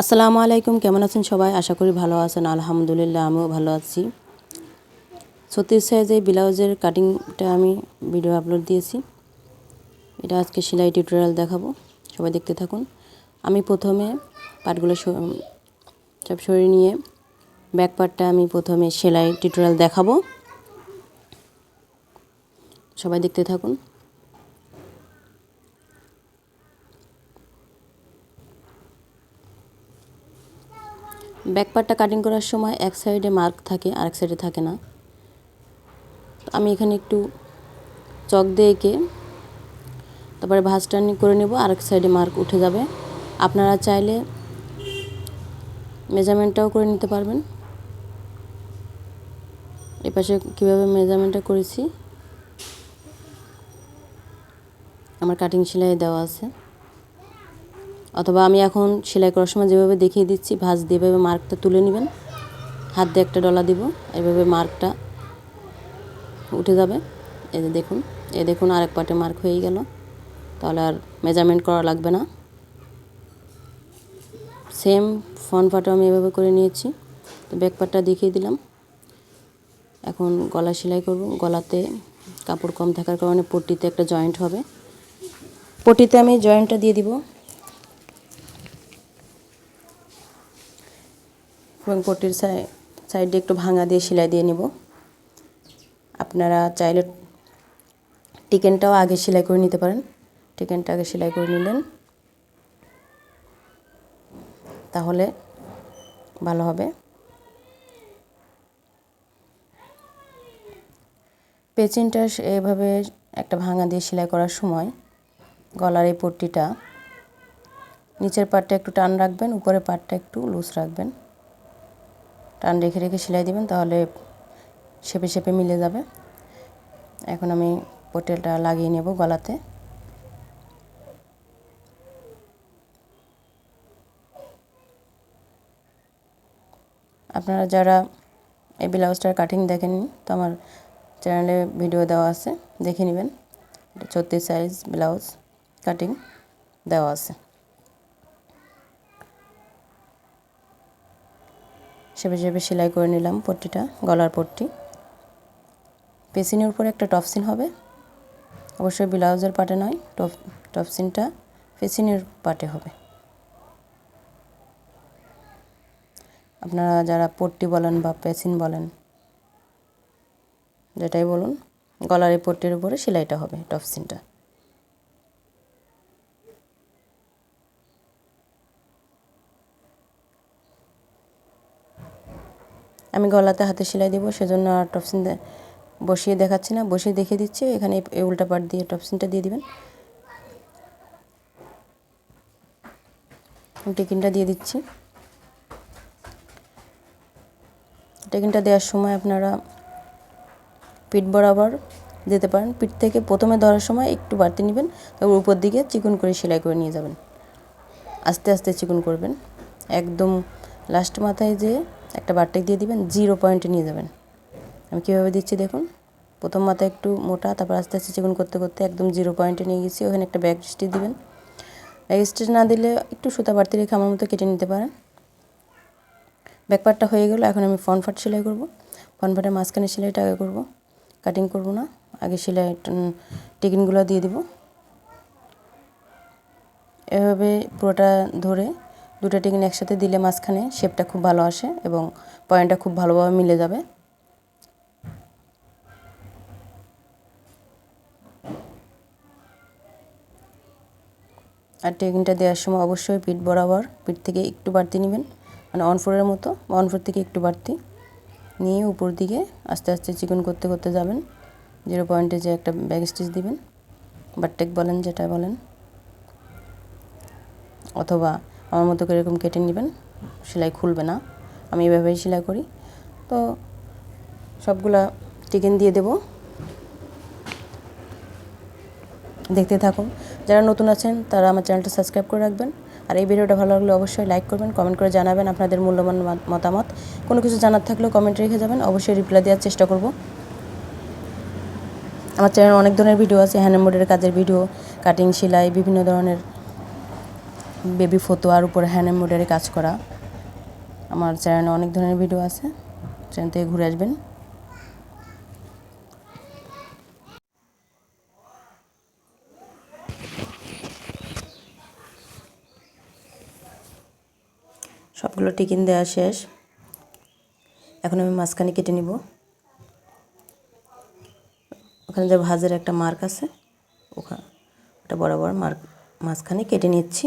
আসসালামু আলাইকুম, কেমন আছেন সবাই? আশা করি ভালো আছেন। আলহামদুলিল্লাহ, আমিও ভালো আছি। ছত্রিশ সাইজে ব্লাউজের কাটিংটা আমি ভিডিও আপলোড দিয়েছি। এটা আজকে সেলাই টিউটোরিয়াল দেখাবো। সবাই দেখতে থাকুন। আমি প্রথমে পাটগুলো সব সরিয়ে নিয়ে ব্যাক পার্টটা আমি প্রথমে সেলাই টিউটোরিয়াল দেখাবো। সবাই দেখতে থাকুন। ব্যাক পার্টটা কাটিং করার সময় এক সাইডে মার্ক থাকে আর এক সাইডে থাকে না। আমি এখানে একটু চক দিয়ে এঁকে তারপরে ভাঁজ টার্নিং করে নেব আর এক সাইডে মার্ক উঠে যাবে। আপনারা চাইলে মেজারমেন্টটাও করে নিতে পারবেন। এপাশে কীভাবে মেজারমেন্টটা করেছি? আমার কাটিং সেলাই দেওয়া আছে। অথবা আমি এখন সেলাই করার সময় যেভাবে দেখিয়ে দিচ্ছি, ভাঁজ দিয়ে এভাবে মার্কটা তুলে নেবেন। হাত দিয়ে একটা ডলা দিব, এভাবে মার্কটা উঠে যাবে। এই যে দেখুন এ দেখুন আরেক পাটে মার্ক হয়ে গেল। তাহলে আর মেজারমেন্ট করা লাগবে না। সেম ফ্রন্ট পাটও আমি এভাবে করে নিয়েছি। তো ব্যাক পাটটা দেখিয়ে দিলাম। এখন গলা সেলাই করব। গলাতে কাপড় কম থাকার কারণে পট্টিতে একটা জয়েন্ট হবে। পটিতে আমি জয়েন্টটা দিয়ে দিব। এবং পট্টির সাইডে একটু ভাঙা দিয়ে সেলাই দিয়ে নিব। আপনারা চাইলে টিকেনটাও আগে সেলাই করে নিতে পারেন। টিকেনটা আগে সেলাই করে নিলেন। তাহলে ভালো হবে। পেচিনটা এভাবে একটা ভাঙা দিয়ে সেলাই করার সময় গলার এই পট্টিটা নিচের পাটটা একটু টান রাখবেন, উপরের পাটটা একটু লুজ রাখবেন। টান রেখে রেখে সেলাই দিবেন, তাহলে শেপে শেপে মিলে যাবে। এখন আমি পটেলটা লাগিয়ে নেব গলাতে। আপনারা যারা এই ব্লাউজটার কাটিং দেখেননি, তো আমার চ্যানেলে ভিডিও দেওয়া আছে, দেখে নেবেন। ছত্রিশ সাইজ ব্লাউজ কাটিং দেওয়া আছে। সেবে সেবে সেলাই করে নিলাম পট্টিটা, গলার পট্টি। পেসিনের উপরে একটা টপসিন হবে। অবশ্যই ব্লাউজের পাটে নয়, টপ টপসিনটা পেসিনের পাটে হবে। আপনারা যারা পট্টি বলেন বা পেসিন বলেন, যেটাই বলুন, গলার এই পট্টির উপরে সেলাইটা হবে টপসিনটা আমি গলাতে হাতে সেলাই দেবো, সেজন্য আর টপসিন বসিয়ে দেখাচ্ছি না। বসিয়ে দেখিয়ে দিচ্ছি, এখানে এই উল্টা পাট দিয়ে টপসিনটা দিয়ে দিবেন। টিকিনটা দিয়ে দিচ্ছি। টিকিনটা দেওয়ার সময় আপনারা পিঠ বরাবর দিতে পারেন। পিঠ থেকে প্রথমে ধরার সময় একটু বাড়তি নেবেন, তারপর উপর দিকে চিকন করে সেলাই করে নিয়ে যাবেন। আস্তে আস্তে চিকন করবেন। একদম লাস্ট মাথায় যে একটা বারটেক দিয়ে দিবেন জিরো পয়েন্টে নিয়ে যাবেন। আমি কীভাবে দিচ্ছি দেখুন, প্রথম মাথায় একটু মোটা, তারপর আস্তে আস্তে চিকুন করতে করতে একদম জিরো পয়েন্টে নিয়ে গেছি, ওখানে একটা ব্যাগ স্টিচ দিবেন। ব্যাগ স্টিচ না দিলে একটু সুতা বাড়তি রেখে আমার মতো কেটে নিতে পারেন। ব্যাকপার্টটা হয়ে গেলো, এখন আমি ফ্রন্ট ফাট সেলাই করব। ফ্রন্ট ফাটের মাঝখানে সেলাইটা আগে করব কাটিং করব না, আগে সেলাই টিকিনগুলো দিয়ে দিব। এভাবে পুরোটা ধরে দুটো টিকিন একসাথে দিলে মাঝখানে শেপটা খুব ভালো আসে এবং পয়েন্টটা খুব ভালোভাবে মিলে যাবে। আর টেকিনটা দেওয়ার সময় অবশ্যই পিঠ বরাবর, পিঠ থেকে একটু বাড়তি নেবেন। মানে অন ফোরের মতো অন ফোর থেকে একটু বাড়তি। নিয়ে উপর দিকে আস্তে আস্তে চিকন করতে করতে যাবেন। জিরো পয়েন্টে যে একটা ব্যাগ স্টিচ দিবেন। বাটটেক বলেন যেটা বলেন। অথবা আমার মতো করে এরকম কেটে নেবেন, সেলাই খুলবে না। আমি এভাবেই সেলাই করি। তো সবগুলা টিকেন দিয়ে দেব। দেখতে থাকুন। যারা নতুন আছেন, তারা আমার চ্যানেলটা সাবস্ক্রাইব করে রাখবেন। আর এই ভিডিওটা ভালো লাগলে অবশ্যই লাইক করবেন কমেন্ট করে জানাবেন আপনাদের মূল্যবান মতামত। কোনো কিছু জানার থাকলেও কমেন্ট রেখে যাবেন, অবশ্যই রিপ্লাই দেওয়ার চেষ্টা করব। আমার চ্যানেলে অনেক ধরনের ভিডিও আছে হ্যান্ড কাজের ভিডিও কাটিং সেলাই, বিভিন্ন ধরনের বেবি ফতোয়ার উপরে হ্যান্ড এমব্রয়ডারি কাজ করা। আমার চ্যানেলে অনেক ধরনের ভিডিও আছে, চ্যানেল থেকে ঘুরে আসবেন। সবগুলো টিকিন দেওয়া শেষ। এখন আমি মাঝখানে কেটে নিব। ওখানে যে ভাজের একটা মার্ক আছে ওখানে ওটা বরাবর মার্ক মাঝখানে কেটে নিচ্ছি।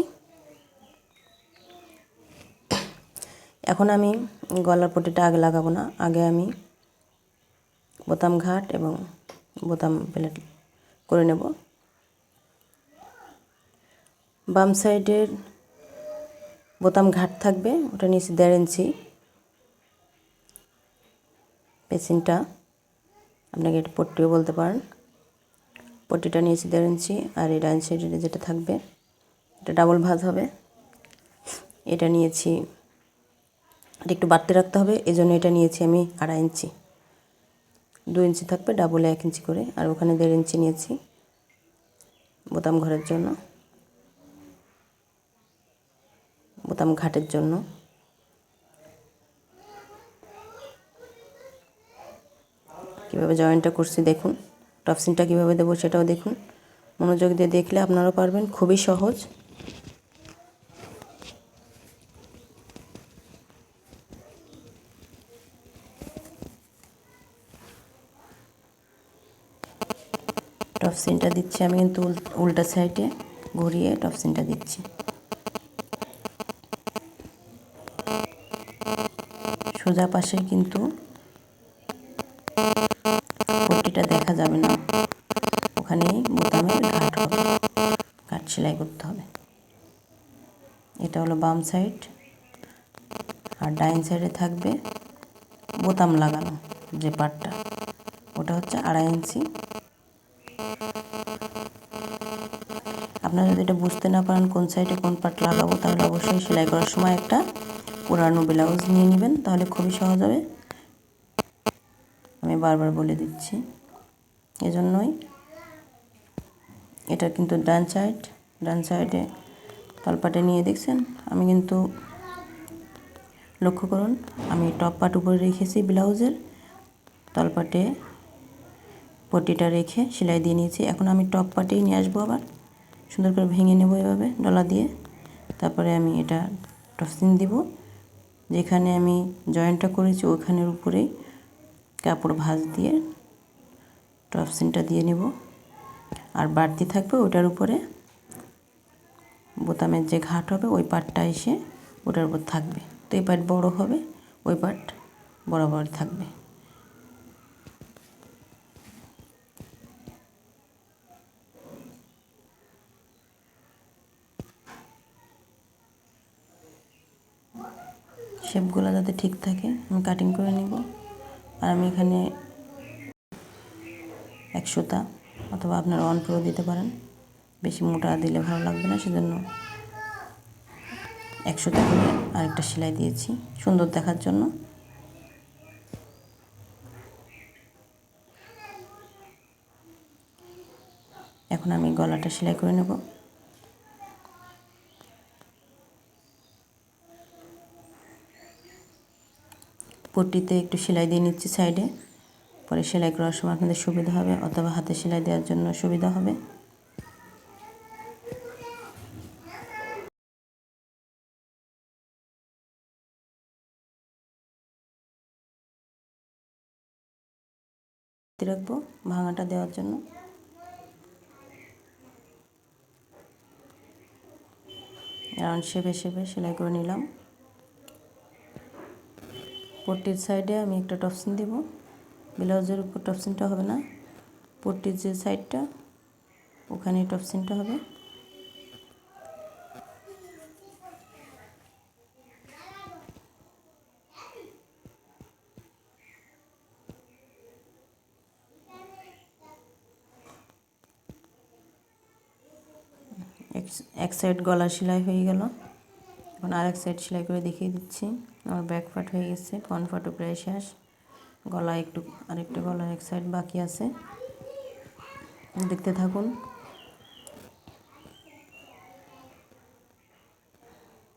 এখন আমি গলার পটিটা আগে লাগাবো না। আগে আমি বোতাম ঘাট এবং বোতাম প্লেট করে নেব। বাম সাইডের বোতাম ঘাট থাকবে, ওটা নিচে দেড় ইঞ্চি। পেসিনটা আপনাকে এটা পট্টিও বলতে পারেন। পট্টিটা নিয়েছি দেড় ইঞ্চি আর এই ডাইন সাইডে যেটা থাকবে, এটা ডাবল ভাজ হবে। এটা নিয়েছি এটা একটু বাড়তে রাখতে হবে এই জন্য এটা নিয়েছি আমি আড়াই ইঞ্চি। দু ইঞ্চি থাকবে ডাবলে এক ইঞ্চি করে, আর ওখানে দেড় ইঞ্চি নিয়েছি বোতাম ঘরের জন্য। বোতাম ঘাটের জন্য। কীভাবে জয়েন্টটা করছি দেখুন, টপসিনটা কীভাবে দেবো সেটাও দেখুন। মনোযোগ দিয়ে দেখলে আপনারাও পারবেন, খুবই সহজ। টপসিনটা দিচ্ছি। আমি কিন্তু উল্টা সাইডে ঘুরিয়ে টপসিনটা দিচ্ছি। সোজা পাশে কিন্তু পট্টিটা দেখা যাবে না। ওখানে বোতামের ঘাট হবে। ঘাট সেলাই করতে হবে। এটা হলো বাম সাইড আর ডাইন সাইডে থাকবে বোতাম লাগানো যে পাটটা ওটা হচ্ছে আড়াই ইঞ্চি আপনারা যদি এটা বুঝতে না পারেন কোন সাইডে কোন পাট লাগাবো, তাহলে অবশ্যই সেলাই করার সময় একটা পুরানো ব্লাউজ নিয়ে নেবেন, তাহলে খুবই সহজ হবে। আমি বারবার বলে দিচ্ছি, এজন্যই। এটা কিন্তু ডান সাইড ডান সাইডে তলপাটে নিয়ে দেখছেন? আমি কিন্তু লক্ষ্য করুন, আমি টপ পাট উপরে রেখেছি ব্লাউজের তলপাটে পটিটা রেখে সেলাই দিয়ে নিয়েছি। এখন আমি টপ পাটেই নিয়ে আসব আবার। সুন্দর করে ভেঙে নেব এভাবে, ডলা দিয়ে। তারপরে আমি এটা টসিন দিব। যেখানে আমি জয়েন্টটা করেছি ওখানের উপরেই কাপড় ভাঁজ দিয়ে টপসিনটা দিয়ে নেব। আর বাড়তি থাকবে ওটার উপরে বোতামের যে ঘাট হবে ওই পাটটা এসে ওটার উপর থাকবে। তো এই পাট বড় হবে, ওই পাট বরাবর থাকবে। শেপগুলো যাতে ঠিক থাকে, আমি কাটিং করে নিব। আর আমি এখানে একশোটা অথবা আপনারা অন প্রো দিতে পারেন। বেশি মোটা দিলে ভালো লাগবে না, সেজন্য একশোটা করে আরেকটা সেলাই দিয়েছি, সুন্দর দেখার জন্য। এখন আমি গলাটা সেলাই করে নেব। পট্টিতে একটু সেলাই দিয়ে নিচ্ছি সাইডে। পরে সেলাই করার সময় আপনাদের সুবিধা হবে, অথবা হাতে সেলাই দেওয়ার জন্য সুবিধা হবে। রাখব ভাঙাটা দেওয়ার জন্য। রাউন্ড শেপে শেপে সেলাই করে নিলাম। পট্টির সাইডে আমি একটা টপসিন দেব। ব্লাউজের উপর টপসিনটা হবে না। পট্টির যে সাইডটা ওখানে টপসিনটা হবে। এক সাইড গলা সেলাই হয়ে গেল। এখন আরেক সাইড সেলাই করে দেখিয়ে দিচ্ছি। আমার ব্যাক পার্ট হয়ে গেছে ফ্রন্ট পার্টও প্রায় শেষ। গলা একটু, আরেকটু গলার এক সাইড বাকি আছে। দেখতে থাকুন।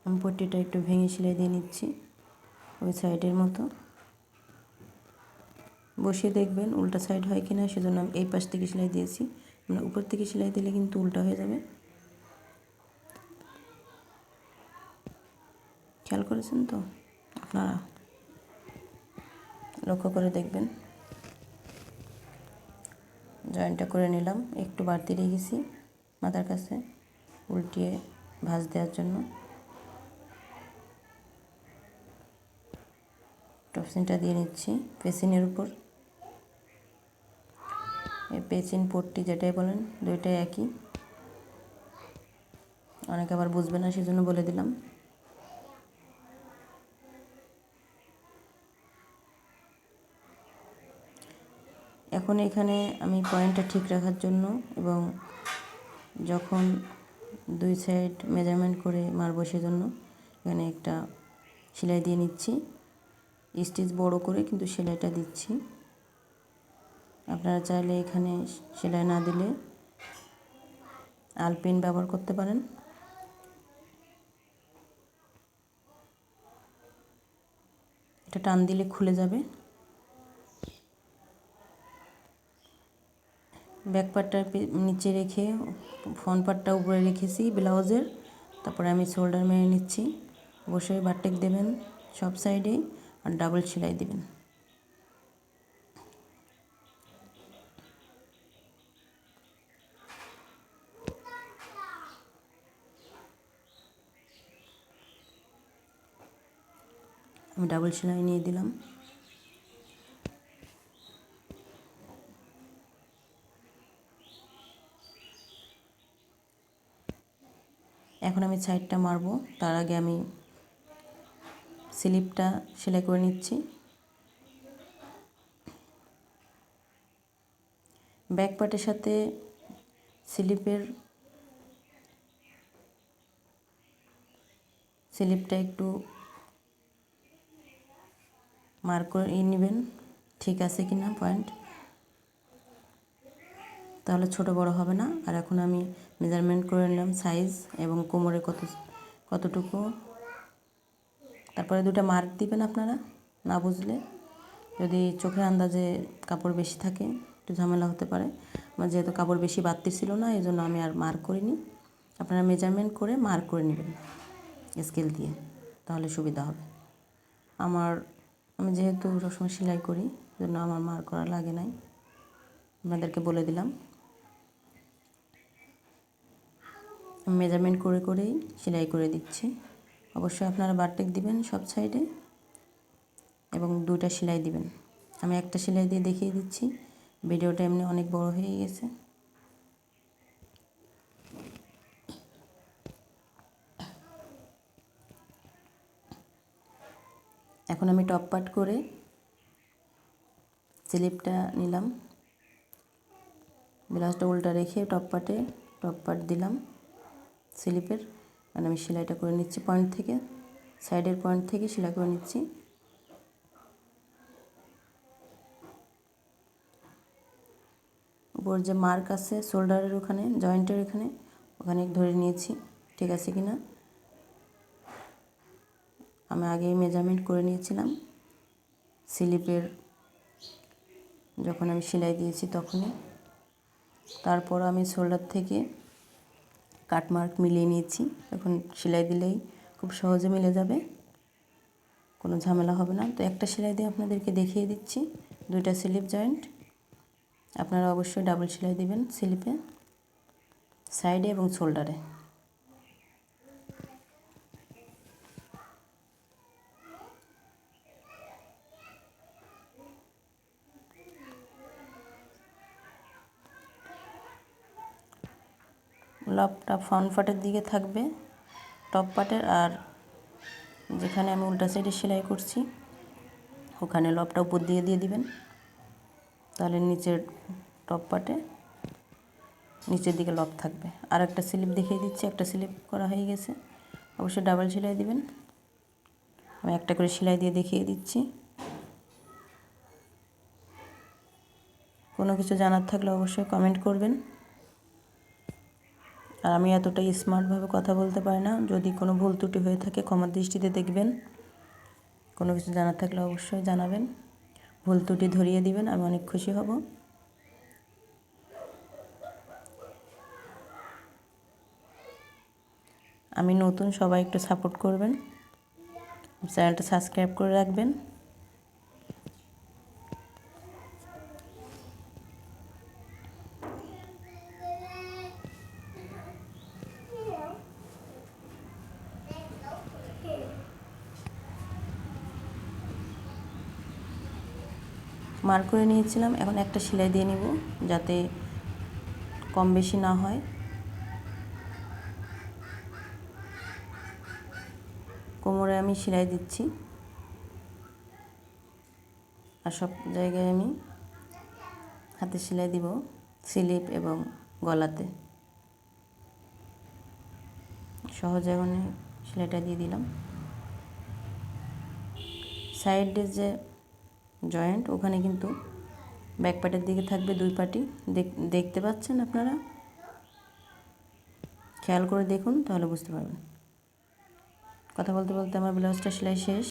আমি পট্টিটা একটু ভেঙে সেলাই দিয়ে নিচ্ছি, ওই সাইডের মতো। বসিয়ে দেখবেন উল্টা সাইড হয় কি না সেজন্য আমি এই পাশ থেকে সেলাই দিয়েছি। মানে উপর থেকে সেলাই দিলে কিন্তু উল্টা হয়ে যাবে। খেয়াল করেছেন তো? আপনারা লক্ষ্য করে দেখবেন। জয়েন্টটা করে নিলাম, একটু বাড়তি রেখেছি মাথার কাছে উল্টিয়ে ভাঁজ দেওয়ার জন্য। টপসিনটা দিয়ে নিচ্ছি পেসিনের উপর। এই পেচিন পট্টি যেটাই বলেন, দুইটাই একই। অনেকে আবার বুঝবে না, সেজন্য বলে দিলাম। এখন এখানে আমি পয়েন্টটা ঠিক রাখার জন্য এবং যখন দুই সাইড মেজারমেন্ট করে মারবো সেজন্য এখানে একটা সেলাই দিয়ে নিচ্ছি। স্টিচ বড় করে কিন্তু সেলাইটা দিচ্ছি। আপনারা চাইলে এখানে সেলাই না দিলে আলপিন ব্যবহার করতে পারেন। এটা টান দিলে খুলে যাবে। ব্যাক পার্টটা নিচে রেখে ফ্রন্ট পার্টটা উপরে রেখেছি ব্লাউজের। তারপরে আমি শোল্ডার মেরে নিচ্ছি। অবশ্যই বারটেক দেবেন সব সাইডেই আর ডাবল সেলাই দেবেন। আমি ডাবল সেলাই নিয়ে দিলাম এখন সাইডটা মারবো। তার আগে আমি স্লিপটা সেলাই করে নিচ্ছি। ব্যাক পার্টের সাথে স্লিপের স্লিপটা একটু মার্ক করে নেবেন। ঠিক আছে কি না পয়েন্ট তাহলে ছোট বড় হবে না। আর এখন আমি মেজারমেন্ট করে নিলাম সাইজ এবং কোমরে কত, কতটুকু। তারপরে দুটো মার্ক দিবেন আপনারা, না বুঝলে। যদি চোখের আন্দাজে কাপড় বেশি থাকে, একটু ঝামেলা হতে পারে। আমার যেহেতু কাপড় বেশি বাড়তি ছিল না এই জন্য আমি আর মার্ক করিনি। আপনারা মেজারমেন্ট করে মার্ক করে নেবেন স্কেল দিয়ে, তাহলে সুবিধা হবে। আমার, আমি যেহেতু সবসময় সেলাই করি জন্য আমার মার্ক করা লাগে নাই। আপনাদেরকে বলে দিলাম। মেজারমেন্ট করে করেই সেলাই করে দিচ্ছি। অবশ্যই আপনারা বারটেক দিবেন সব সাইডে এবং দুইটা সেলাই দিবেন। আমি একটা সেলাই দিয়ে দেখিয়ে দিচ্ছি। ভিডিওটা এমনি অনেক বড় হয়ে গেছে। এখন আমি টপ পাট করে স্লিপটা নিলাম। ব্লাউজটা উল্টা রেখে টপ পাটে টপ পাট দিলাম। স্লিপের আর আমি সেলাইটা করে নিচ্ছি পয়েন্ট থেকে, সাইডের পয়েন্ট থেকে সেলাই করে নিচ্ছি। উপর যে মার্ক আছে শোল্ডারের ওখানে, জয়েন্টের এখানে ওখানে ধরে নিয়েছি, ঠিক আছে কি না আমি আগেই মেজারমেন্ট করে নিয়েছিলাম। স্লিপের যখন আমি সেলাই দিয়েছি তখনই। তারপর আমি শোল্ডার থেকে কাটমার্ক মিলিয়ে নিয়েছি। এখন সেলাই দিলেই খুব সহজে মিলে যাবে। কোনো ঝামেলা হবে না। তো একটা সেলাই দিয়ে আপনাদেরকে দেখিয়ে দিচ্ছি। দুইটা স্লিপ জয়েন্ট। আপনারা অবশ্যই ডাবল সেলাই দিবেন স্লিপে, সাইডে এবং শোল্ডারে। লবটা ফ্রন্ট পার্টের দিকে থাকবে টপ পার্টের আর যেখানে আমি উল্টা সাইডে সেলাই করছি, ওখানে লবটা উপর দিয়ে দিয়ে দিবেন। তাহলে নিচের টপ পার্টে নিচের দিকে লব থাকবে। আর একটা স্লিপ দেখিয়ে দিচ্ছি, একটা স্লিপ করা হয়ে গেছে। অবশ্যই ডাবল সেলাই দিবেন। আমি একটা করে সেলাই দিয়ে দেখিয়ে দিচ্ছি। কোনো কিছু জানার থাকলে অবশ্যই কমেন্ট করবেন। আর আমি এতটাই স্মার্টভাবে কথা বলতে পারি না। যদি কোনো ভুল ত্রুটি হয়ে থাকে ক্ষমার দৃষ্টিতে দেখবেন। কোনো কিছু জানার থাকলে অবশ্যই জানাবেন। ভুল ত্রুটি ধরিয়ে দিবেন, আমি অনেক খুশি হব। আমি নতুন সবাই একটু সাপোর্ট করবেন। চ্যানেলটা সাবস্ক্রাইব করে রাখবেন মার করে নিয়েছিলাম। এখন একটা সেলাই দিয়ে নিব যাতে কম বেশি না হয়। কোমরে আমি সেলাই দিচ্ছি। আর সব জায়গায় আমি হাতে সেলাই দিব স্লিপ এবং গলাতে। সহজে মানে সেলাইটা দিয়ে দিলাম। সাইডে যে জয়েন্ট। ওখানে কিন্তু ব্যাক পার্টের দিকে থাকবে দুই পাটি। দেখতে পাচ্ছেন আপনারা? খেয়াল করে দেখুন, তাহলে বুঝতে পারবেন। কথা বলতে বলতে আমার ব্লাউজটা সেলাই শেষ।